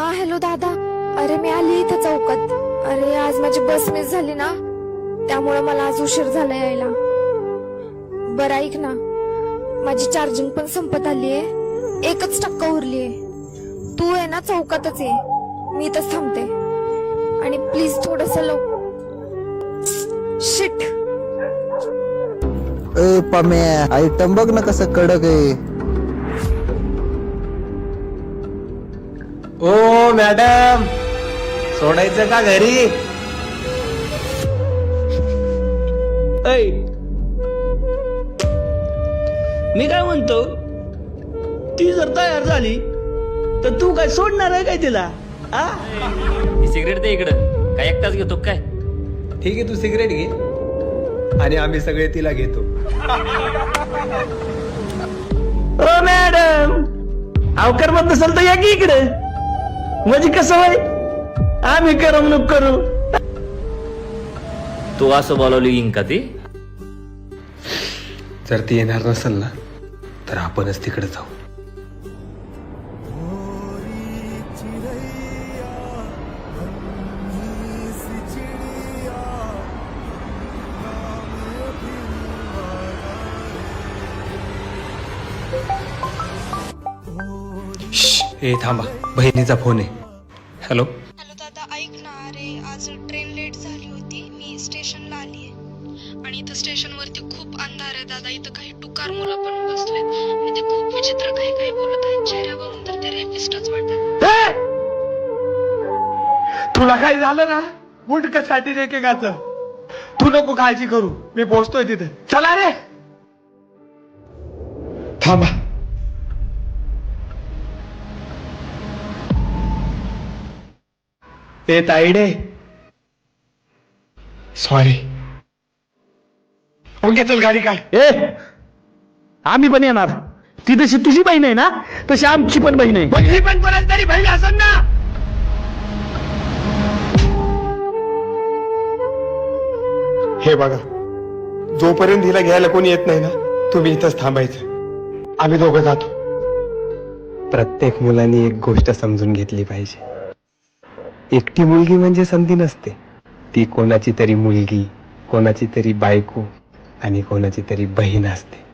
दादा. अरे मी आली इथं चौकात. अरे आज माझी बस मिस झाली ना. त्यामुळे मला आज उशीर झाला यायला. बरं ऐक ना. माझी चार्जिंग पण संपत आली आहे एकच टक्का उरली आहे तू आहे ना चौकातच ये. मी इथंच थांबते. आणि प्लीज थोडस लव शिट ए पम्या आयटम बघ ना कसं कडक आहे. ओ मॅडम! सोडायचं का घरी? ऐ! मी काय म्हणतो? ती जर तयार झाली तर तू काय सोडणार आहे काय तिला? आ? ही सिगरेट दे इकडं. काय एकटाच घेतो काय? ठीक आहे तू सिगरेट घे. आणि आम्ही सगळे तिला घेतो. ओ मॅडम! अवकर मत नसेल तर या की इकडे? म्हणजे कसं होय? आम्ही करमणूक करू. तू असं बोलावली येईन का ती? जर ती येणार नसेल ना तर आपणच तिकडे जाऊ. ए थांबा. बहिणीचा फोन आहे. हॅलो हॅलो दादा ऐक ना. अरे आज ट्रेन लेट झाली होती. मी स्टेशनला आली आहे आणि इथं स्टेशनवरती खूप अंधार आहे दादा. इथं काही टुकार मुलं पण बसलेत. आणि ते खूप विचित्र काही काही बोलत आहेत. चेहऱ्यावरून तर ते रेपिस्टच वाटतात. तुला काय झालं ना? गुंडकासाठी एकेकाच तू नको काळजी करू. मी पोहोचतोय तिथे. चला रे! थांबा. ए ताईडे. सॉरी ओके चल गाडी काय? ए आम्ही पण येणार. ती तशी तुझी बहीण आहे ना तशी आमची पण बहीण आहे. बहिणी पण परत तरी बहीण असेल ना? हे बघा जोपर्यंत हिला घ्यायला कोणी येत नाही ना तुम्ही इथंच थांबायचं. आम्ही दोघं जातो. प्रत्येक मुलांनी एक गोष्ट समजून घेतली पाहिजे. एकटी मुलगी म्हणजे संधी नसते. ती कोणाची तरी मुलगी कोणाची तरी बायको आणि कोणाची तरी बहीण असते.